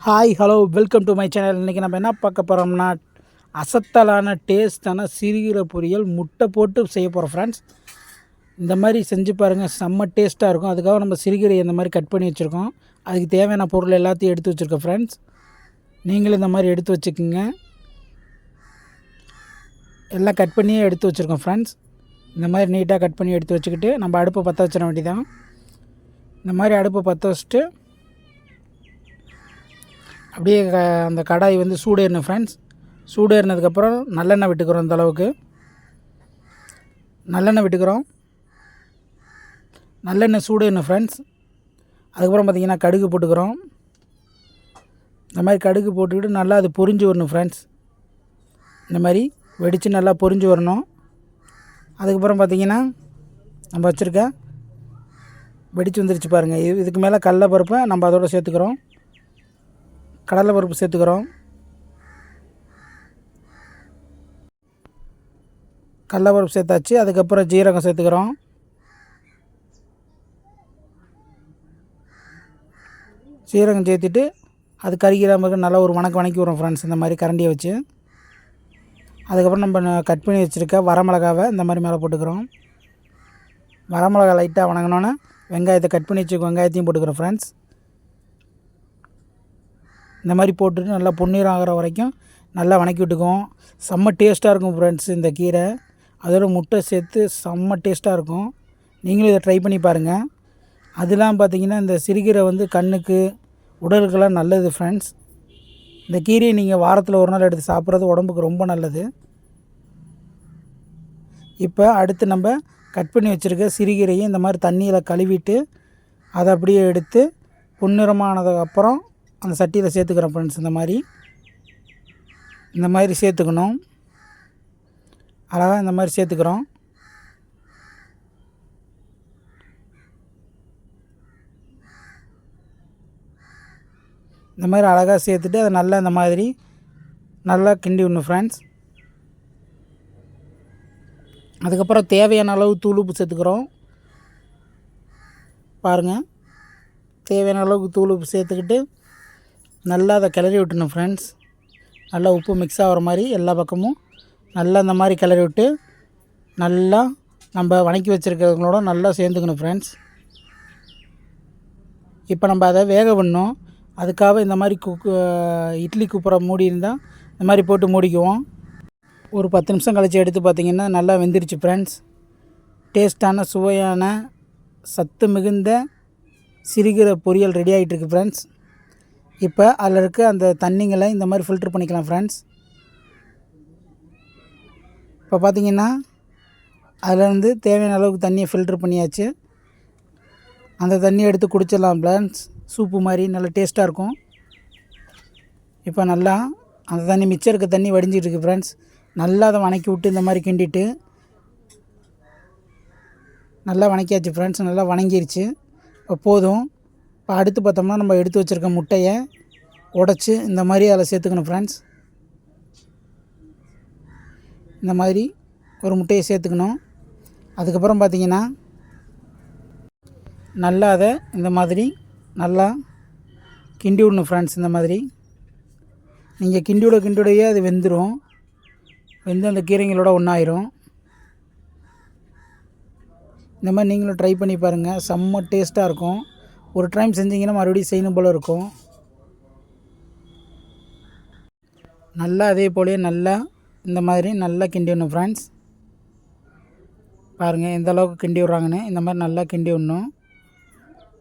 Hi hello welcome to my channel இன்றைக்கி நம்ம என்ன பார்க்க போகிறோம்னா அசத்தலான டேஸ்டான சிறுகீரை பொரியல் முட்டை போட்டு செய்ய போகிறோம் ஃப்ரெண்ட்ஸ் இந்த மாதிரி செஞ்சு பாருங்கள் செம்ம டேஸ்ட்டாக இருக்கும். அதுக்காக நம்ம சிறுகீரை இந்த மாதிரி கட் பண்ணி வச்சுருக்கோம். அதுக்கு தேவையான பொருள் எல்லாத்தையும் எடுத்து வச்சுருக்கோம் ஃப்ரெண்ட்ஸ் நீங்களும் இந்த மாதிரி எடுத்து வச்சுக்கோங்க. எல்லாம் கட் பண்ணியே எடுத்து வச்சுருக்கோம் ஃப்ரெண்ட்ஸ் இந்த மாதிரி நீட்டாக கட் பண்ணி எடுத்து வச்சுக்கிட்டு நம்ம அடுப்பை பற்ற வச்சிட வேண்டியதான் இந்த மாதிரி அடுப்பை பற்ற வச்சுட்டு அப்படியே க அந்த கடாய் வந்து சூடேறணும் ஃப்ரெண்ட்ஸ் சூடேறினதுக்கப்புறம் நல்லெண்ணெய் விட்டுக்கிறோம் இந்த அளவுக்கு. நல்லெண்ணெய் விட்டுக்கிறோம். நல்லெண்ணெய் சூடேறணும் ஃப்ரெண்ட்ஸ் அதுக்கப்புறம் பார்த்திங்கன்னா கடுகு போட்டுக்கிறோம். இந்த மாதிரி கடுகு போட்டுக்கிட்டு நல்லா அது பொரிஞ்சு வரணும் ஃப்ரெண்ட்ஸ் இந்த மாதிரி வெடித்து நல்லா பொரிஞ்சு வரணும். அதுக்கப்புறம் பார்த்திங்கன்னா நம்ம வச்சுருக்க வெடிச்சு வந்துருச்சு பாருங்கள் இது இதுக்கு மேலே கடல பருப்பை நம்ம அதோட சேர்த்துக்கிறோம். கடலை பருப்பு சேர்த்துக்கிறோம். கடலை பருப்பு சேர்த்தாச்சு. அதுக்கப்புறம் ஜீரகம் சேர்த்துக்கிறோம். சீரகம் சேர்த்துட்டு அது கறிக்கிறாம நல்லா ஒரு வணக்கம் வணக்கி விடுறோம் ஃப்ரெண்ட்ஸ் இந்த மாதிரி கரண்டியை வச்சு. அதுக்கப்புறம் நம்ம கட் பண்ணி வச்சுருக்க வரமிளகாவை இந்த மாதிரி மேலே போட்டுக்கிறோம். வரமிளகா லைட்டாக வணங்கினோன்னே வெங்காயத்தை கட் பண்ணி வச்சு வெங்காயத்தையும் போட்டுக்கிறோம் ஃப்ரெண்ட்ஸ் இந்த மாதிரி போட்டுட்டு நல்லா பொன்னீரம் ஆகிற வரைக்கும் நல்லா வணக்கி விட்டுக்குவோம். செம்ம டேஸ்ட்டாக இருக்கும் ஃப்ரெண்ட்ஸ் இந்த கீரை. அதோட முட்டை சேர்த்து செம்ம டேஸ்ட்டாக இருக்கும். நீங்களும் இதை ட்ரை பண்ணி பாருங்கள் அதெல்லாம் பார்த்தீங்கன்னா இந்த சிறுகீரை வந்து கண்ணுக்கு உடலுக்கெல்லாம் நல்லது ஃப்ரெண்ட்ஸ் இந்த கீரையை நீங்கள் வாரத்தில் ஒரு நாள் எடுத்து சாப்பிட்றது உடம்புக்கு ரொம்ப நல்லது. இப்போ அடுத்து நம்ம கட் பண்ணி வச்சுருக்க சிறுகீரையும் இந்த மாதிரி தண்ணியில் கழுவிட்டு அதை அப்படியே எடுத்து புன்னிறமானதுக்கப்புறம் அந்த சட்டியில் சேர்த்துக்கிறோம் ஃப்ரெண்ட்ஸ் இந்த மாதிரி. இந்த மாதிரி சேர்த்துக்கணும். அழகாக இந்த மாதிரி சேர்த்துக்கிறோம். இந்த மாதிரி அழகாக சேர்த்துட்டு அதை நல்லா இந்த மாதிரி நல்லா கிண்டி விடணும் ஃப்ரெண்ட்ஸ் அதுக்கப்புறம் தேவையான அளவு தூள் உப்பு சேர்த்துக்கிறோம். பாருங்கள் தேவையான அளவுக்கு தூள் உப்பு சேர்த்துக்கிட்டு நல்லா அதை கிளறி விட்டுணும் ஃப்ரெண்ட்ஸ் நல்லா உப்பு மிக்ஸ் ஆகிற மாதிரி எல்லா பக்கமும் நல்லா இந்த மாதிரி கிளறி விட்டு நல்லா நம்ம வணக்கி வச்சுருக்கிறவங்களோட நல்லா சேர்ந்துக்கணும் ஃப்ரெண்ட்ஸ் இப்போ நம்ம அதை வேக விடணும். அதுக்காக இந்த மாதிரி குக் இட்லி குப்புற மூடி இருந்தால் இந்த மாதிரி போட்டு மூடிக்குவோம். ஒரு பத்து நிமிஷம் கழித்து எடுத்து பார்த்திங்கன்னா நல்லா வெந்துருச்சு ஃப்ரெண்ட்ஸ் டேஸ்ட்டான சுவையான சத்து மிகுந்த சிறுகிற பொரியல் ரெடி ஆகிட்டுருக்கு ஃப்ரெண்ட்ஸ் இப்போ அதில் இருக்க அந்த தண்ணிங்களை இந்த மாதிரி ஃபில்ட்ரு பண்ணிக்கலாம் ஃப்ரெண்ட்ஸ் இப்போ பார்த்தீங்கன்னா அதில் வந்து தேவையான அளவுக்கு தண்ணியை ஃபில்ட்ரு பண்ணியாச்சு. அந்த தண்ணியை எடுத்து குடிச்சிடலாம் ஃப்ரெண்ட்ஸ் சூப்பு மாதிரி நல்லா டேஸ்ட்டாக இருக்கும். இப்போ நல்லா அந்த தண்ணி மிச்சம் இருக்க தண்ணி வடிஞ்சிட்டு இருக்கு ஃப்ரெண்ட்ஸ் நல்லா அதை வணக்கி விட்டு இந்த மாதிரி கிண்டிட்டு நல்லா வணக்கியாச்சு ஃப்ரெண்ட்ஸ் நல்லா வணங்கிருச்சு. இப்போ போதும். இப்போ அடுத்து பார்த்தோம்னா நம்ம எடுத்து வச்சுருக்க முட்டையை உடச்சி இந்த மாதிரி அதில் சேர்த்துக்கணும் ஃப்ரெண்ட்ஸ் இந்த மாதிரி ஒரு முட்டையை சேர்த்துக்கணும். அதுக்கப்புறம் பார்த்தீங்கன்னா நல்லா அதை இந்த மாதிரி நல்லா கிண்டி விடணும் ஃப்ரெண்ட்ஸ் இந்த மாதிரி. நீங்கள் கிண்டி விட கிண்டி விடையே அது வெந்துடும் வெந்து அந்த கீரைங்களோட ஒன்றாயிரும் இந்த மாதிரி நீங்களும் ட்ரை பண்ணி பாருங்கள் செம்ம டேஸ்ட்டாக இருக்கும். ஒரு டைம் செஞ்சிங்கன்னா மறுபடியும் செய்யணும் போல் இருக்கும். நல்லா அதே போலேயே நல்லா இந்த மாதிரி நல்லா கிண்டி விடணும் ஃப்ரெண்ட்ஸ் பாருங்கள் எந்த அளவுக்கு கிண்டி விட்றாங்கன்னு. இந்த மாதிரி நல்லா கிண்டி விடணும்.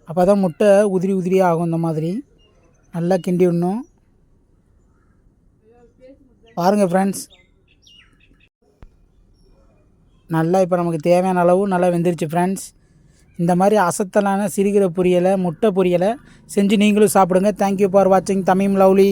அப்போ தான் முட்டை உதிரி உதிரியாக ஆகும் இந்த மாதிரி. நல்லா கிண்டி விடணும். பாருங்கள் ஃப்ரெண்ட்ஸ் நல்லா இப்போ நமக்கு தேவையான அளவு நல்லா வெந்துருச்சு ஃப்ரெண்ட்ஸ் இந்த மாதிரி அசத்தலான சிறுகிற பொரியலை முட்டை பொரியலை செஞ்சு நீங்களும் சாப்பிடுங்க. தேங்க்யூ ஃபார் வாட்சிங் தமிம் லவ்லி.